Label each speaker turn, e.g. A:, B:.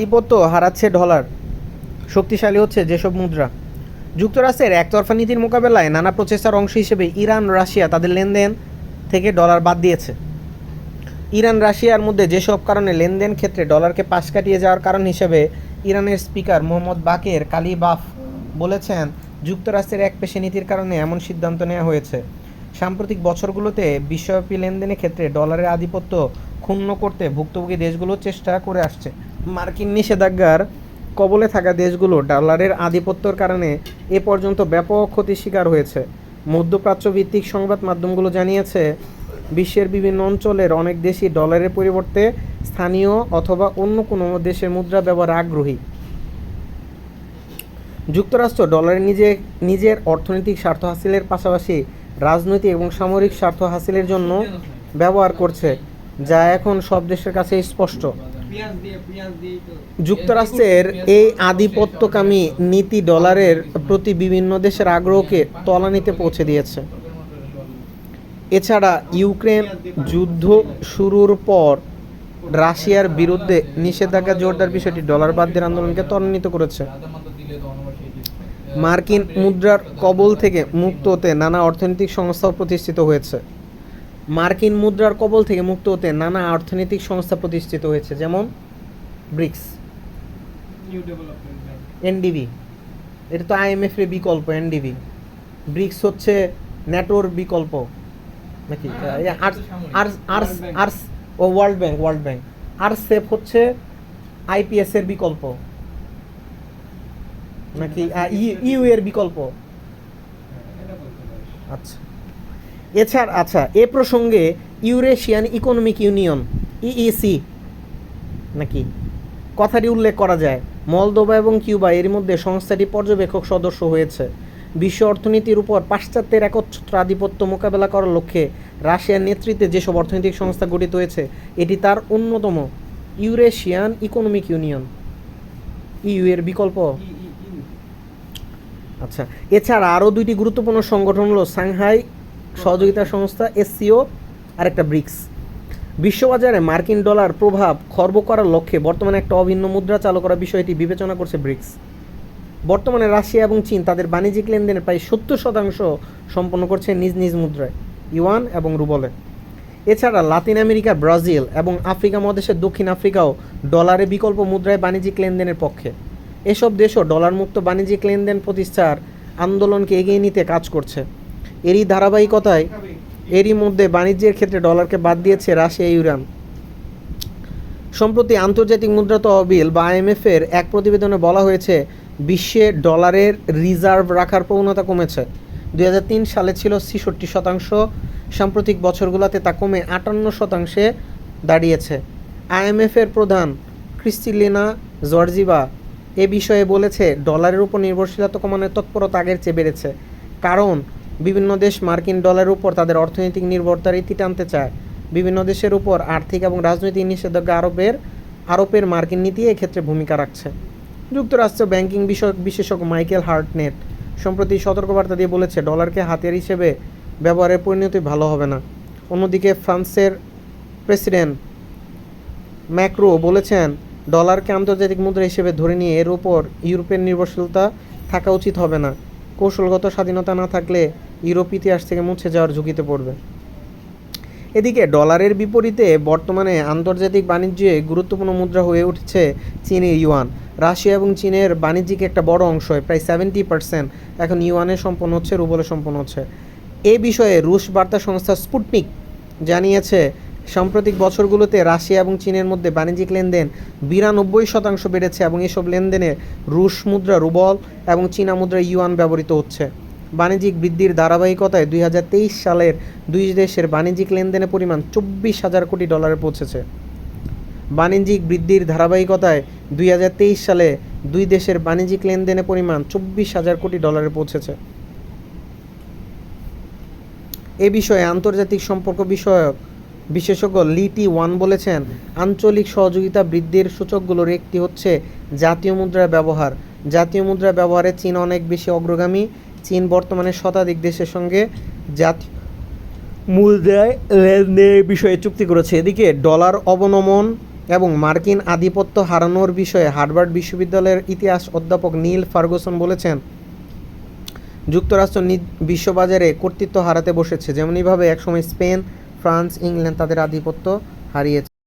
A: আধিপত্য হারাচ্ছে ডলার। শক্তিশালী হচ্ছে যেসব মুদ্রা। যুক্তরাষ্ট্রের একতরফা নীতির মোকাবেলায় নানা প্রচেষ্টার অংশ হিসেবে ইরান, রাশিয়া তাদের লেনদেন থেকে ডলার বাদ দিয়েছে। ইরান, রাশিয়ার মধ্যে যেসব কারণে লেনদেন ক্ষেত্রে ডলারকে পাশ কাটিয়ে যাওয়ার কারণ হিসেবে ইরানের স্পিকার মোহাম্মদ বাকের কালিবাফ বলেছেন, যুক্তরাষ্ট্রের এক পেশে নীতির কারণে এমন সিদ্ধান্ত নেওয়া হয়েছে। সাম্প্রতিক বছরগুলোতে বিশ্বব্যাপী লেনদেনের ক্ষেত্রে ডলারের আধিপত্য ক্ষুণ্ণ করতে ভুক্তভোগী দেশগুলো চেষ্টা করে আসছে। মার্কিন নিষেধাজ্ঞার কবলে থাকা দেশগুলো ডলারের আধিপত্যর কারণে এ পর্যন্ত ব্যাপক ক্ষতির শিকার হয়েছে। মধ্যপ্রাচ্য ভিত্তিক সংবাদ মাধ্যমগুলো জানিয়েছে, বিশ্বের বিভিন্ন অঞ্চলের অনেক দেশই ডলারের পরিবর্তে স্থানীয় অথবা অন্য কোনো দেশের মুদ্রা ব্যবহার আগ্রহী। যুক্তরাষ্ট্র ডলারের নিজে, নিজের অর্থনৈতিক স্বার্থ হাসিলের পাশাপাশি রাজনৈতিক এবং সামরিক স্বার্থ হাসিলের জন্য ব্যবহার করছে, যা এখন সব দেশের কাছে স্পষ্ট। যুক্তরাষ্ট্রের এই আধিপত্যকামী নীতি ডলারের প্রতি বিভিন্ন দেশের আগ্রহকে তলানিতে পৌঁছে দিয়েছে। এছাড়া ইউক্রেন যুদ্ধ শুরুর পর রাশিয়ার বিরুদ্ধে নিষেধাজ্ঞা জোরদার বিষয়টি ডলার বাদদের আন্দোলনকে ত্বরান্বিত করেছে। মার্কিন মুদ্রার কবল থেকে মুক্ত হতে নানা অর্থনৈতিক সংস্থাও প্রতিষ্ঠিত হয়েছে। মার্কিন মুদ্রার কবল থেকে মুক্ত হতে নানা অর্থনৈতিক সংস্থা প্রতিষ্ঠিত হয়েছে যেমন ব্রিক্স এনডিবি। এটা তো আইএমএফ এর বিকল্প এনডিবি। ব্রিক্স হচ্ছে ন্যাটোর বিকল্প। নাকি? আর আর আর আর ও ওয়ার্ল্ড ব্যাংক ওয়ার্ল্ড ব্যাংক আর সেফ হচ্ছে আইপিএস এর বিকল্প। নাকি? ইউ এর বিকল্প। আচ্ছা। এছাড়া আচ্ছা এ প্রসঙ্গে ইউরেশিয়ান ইকোনমিক ইউনিয়ন ইইসি নাকি? কথাটি উল্লেখ করা যায়। মলদোবা এবং কিউবা এর মধ্যে সংস্থাটি পর্যবেক্ষক সদস্য হয়েছে। বিশ্ব অর্থনীতির উপর পাশ্চাত্যের একচ্ছত্র আধিপত্য মোকাবেলা করার লক্ষ্যে রাশিয়ার নেতৃত্বে যেসব অর্থনৈতিক সংস্থা গঠিত হয়েছে এটি তার অন্যতম ইউরেশিয়ান ইকোনমিক ইউনিয়ন। ইউ এর বিকল্প? আচ্ছা এছাড়া আরও দুইটি গুরুত্বপূর্ণ সংগঠন হলো সাংহাই সহযোগিতা সংস্থা এসসিও আর একটা ব্রিক্স। বিশ্ববাজারে মার্কিন ডলার প্রভাব খর্ব করার লক্ষ্যে বর্তমানে একটা অভিন্ন মুদ্রা চালু করার বিষয়টি বিবেচনা করছে ব্রিক্স। বর্তমানে রাশিয়া এবং চীন তাদের বাণিজ্যিক লেনদেনের প্রায় সত্তর শতাংশ সম্পন্ন করছে নিজ নিজ মুদ্রায়, ইউয়ান এবং রুবলে। এছাড়া লাতিন আমেরিকা, ব্রাজিল এবং আফ্রিকা মহাদেশের দক্ষিণ আফ্রিকাও ডলারে বিকল্প মুদ্রায় বাণিজ্যিক লেনদেনের পক্ষে। এসব দেশও ডলার মুক্ত বাণিজ্যিক লেনদেন প্রতিষ্ঠার আন্দোলনকে এগিয়ে নিতে কাজ করছে। এরই ধারাবাহিকতায়, এরই মধ্যে বাণিজ্যের ক্ষেত্রে ডলারকে বাদ দিয়েছে রাশিয়া ইউরান। সম্প্রতি আন্তর্জাতিক মুদ্রা তহবিল বা আইএমএফ এর এক প্রতিবেদনে বলা হয়েছে, বিশ্বে ডলারের রিজার্ভ রাখার প্রবণতা কমেছে। দু হাজার তিন সালে ছিল ছেষট্টি শতাংশ, সাম্প্রতিক বছরগুলোতে তা কমে আটান্ন শতাংশে দাঁড়িয়েছে। আইএমএফ এর প্রধান ক্রিস্টিলিনা জর্জিবা এ বিষয়ে বলেছে, ডলারের উপর নির্ভরশীলতা কমানোর তৎপরতা আগের চেয়ে বেড়েছে। কারণ বিভিন্ন দেশ মার্কিন ডলারের উপর তাদের অর্থনৈতিক নির্ভরতার ইতি টানতে চায়। বিভিন্ন দেশের উপর আর্থিক এবং রাজনৈতিক নিষেধাজ্ঞা আরোপের আরোপের মার্কিন নীতি এক্ষেত্রে ভূমিকা রাখছে। যুক্তরাষ্ট্র ব্যাংকিং বিষয়ক বিশেষজ্ঞ মাইকেল হার্টনেট সম্প্রতি সতর্কবার্তা দিয়ে বলেছে, ডলারকে হাতিয়ার হিসেবে ব্যবহারের পরিণতি ভালো হবে না। অন্যদিকে ফ্রান্সের প্রেসিডেন্ট ম্যাক্রো বলেছেন, ডলারকে আন্তর্জাতিক মুদ্রা হিসেবে ধরে নিয়ে এর উপর ইউরোপের নির্ভরশীলতা থাকা উচিত হবে না। কৌশলগত স্বাধীনতা না থাকলে ইউরোপ ইতিহাস থেকে মুছে যাওয়ার ঝুঁকিতে পড়বে। এদিকে ডলারের বিপরীতে বর্তমানে আন্তর্জাতিক বাণিজ্যে গুরুত্বপূর্ণ মুদ্রা হয়ে উঠেছে চীনের ইউয়ান। রাশিয়া এবং চীনের বাণিজ্যিক একটা বড় অংশ প্রায় সেভেন্টি পার্সেন্ট এখন ইউয়ানে সম্পন্ন হচ্ছে, রুবলে সম্পন্ন হচ্ছে। এ বিষয়ে রুশ বার্তা সংস্থা স্পুটনিক জানিয়েছে, সাম্প্রতিক বছরগুলোতে রাশিয়া এবং চীনের মধ্যে বাণিজ্যিক লেনদেন বিরানব্বই শতাংশ বেড়েছে এবং এসব লেনদেনে রুশ মুদ্রা রুবল এবং চীনা মুদ্রা ইউয়ান ব্যবহৃত হচ্ছে। বাণিজ্যিক বৃদ্ধির ধারাবাহিকতায় দুই হাজার তেইশ সালের দুই দেশের বাণিজ্যিক লেনদেনের পরিমাণ চব্বিশ হাজার কোটি ডলারে পৌঁছেছে। বাণিজ্যিক বৃদ্ধির ধারাবাহিকতায় দুই হাজার তেইশ সালে দুই দেশের বাণিজ্যিক লেনদেনের পরিমাণ চব্বিশ হাজার কোটি ডলারে পৌঁছেছে। এ বিষয়ে আন্তর্জাতিক সম্পর্ক বিষয়ক বিশেষজ্ঞ লিটি ওয়ান বলেছেন, আঞ্চলিক সহযোগিতা বৃদ্ধির সূচকগুলোর একটি হচ্ছে জাতীয় মুদ্রার ব্যবহার। জাতীয় মুদ্রা ব্যবহারে চীন অনেক বেশি অগ্রগামী চীন বর্তমানে শতাধিক দেশের সঙ্গে জাতীয় মুদ্রায় লেনদেনের বিষয়ে চুক্তি করেছে। এদিকে ডলার অবনমন এবং মার্কিন আধিপত্য হারানোর বিষয়ে হার্ভার্ড বিশ্ববিদ্যালয়ের ইতিহাস অধ্যাপক নীল ফার্গুসন বলেছেন, যুক্তরাষ্ট্র বিশ্ববাজারে কর্তৃত্ব হারাতে বসেছে। যেমনইভাবে একসময় স্পেন, ফ্রান্স, ইংল্যান্ড তাদের আধিপত্য হারিয়েছে।